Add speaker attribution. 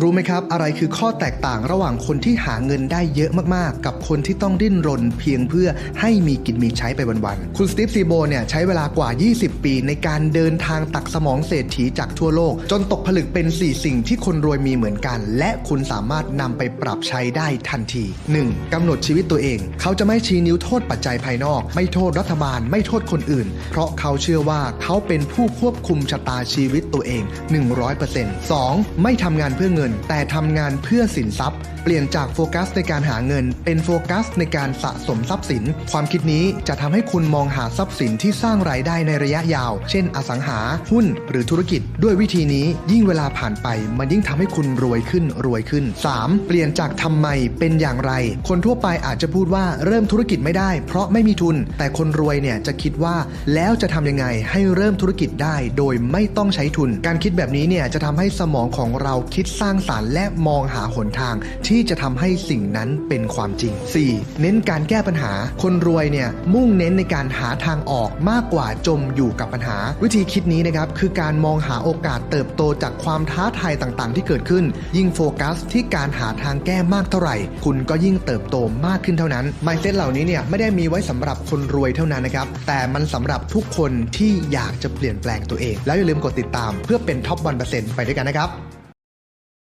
Speaker 1: รู้ไหมครับ อะไรคือข้อแตกต่างระหว่างคนที่หาเงินได้เยอะมากๆ กับคนที่ต้องดิ้นรนเพียงเพื่อให้มีกินมีใช้ไปวันๆ คุณสตีฟซีโบเนี่ยใช้เวลากว่า 20 ปีในการเดินทางตักสมองเศรษฐีจากทั่วโลก จนตกผลึกเป็น 4 สิ่งที่คนรวยมีเหมือนกัน และคุณสามารถนำไปปรับใช้ได้ทันที 1. กำหนดชีวิตตัวเอง เขาจะไม่ชี้นิ้วโทษปัจจัยภายนอก ไม่โทษรัฐบาล ไม่โทษคนอื่น เพราะเขาเชื่อว่าเขาเป็นผู้ควบคุมชะตาชีวิตตัวเอง 100% 2. ไม่ทำงานเพื่อเงินแต่ทำงานเพื่อสินทรัพย์ เปลี่ยนจากโฟกัสในการหาเงิน เป็นโฟกัสในการสะสมทรัพย์สิน ความคิดนี้จะทำให้คุณมองหาทรัพย์สินที่สร้างรายได้ในระยะยาว เช่น อสังหา หุ้น หรือธุรกิจ ด้วยวิธีนี้ยิ่งเวลาผ่านไป มันยิ่งทำให้คุณรวยขึ้นรวยขึ้น 3. เปลี่ยนจากทำไมเป็นอย่างไร คนทั่วไปอาจจะพูดว่าเริ่มธุรกิจไม่ได้ เพราะไม่มีทุน แต่คนรวยเนี่ยจะคิดว่าแล้วจะทำยังไงให้เริ่มธุรกิจได้ โดยไม่ต้องใช้ทุน การคิดแบบนี้เนี่ยจะทำให้สมองของเราคิดสร้างสารรค์และมองหาหนทางที่จะทำให้สิ่งนั้นเป็นความจริง 4. เน้นการแก้ปัญหา คนรวยเนี่ยมุ่งเน้นในการหาทางออกมากกว่าจมอยู่กับปัญหา วิธีคิดนี้นะครับคือการมองหาโอกาสเติบโตจากความท้าทายต่างๆ ที่เกิดขึ้น ยิ่งโฟกัสที่การหาทางแก้มากเท่าไหร่ คุณก็ยิ่งเติบโตมากขึ้นเท่านั้น mindset เหล่านี้เนี่ยไม่ได้มีไว้สำหรับคนรวยเท่านั้นนะครับแต่มันสำหรับทุกคนที่อยากจะเปลี่ยนแปลงตัวเอง แล้วอย่าลืมกดติดตามเพื่อเป็นท็อป1%ไปด้วยกันนะครับ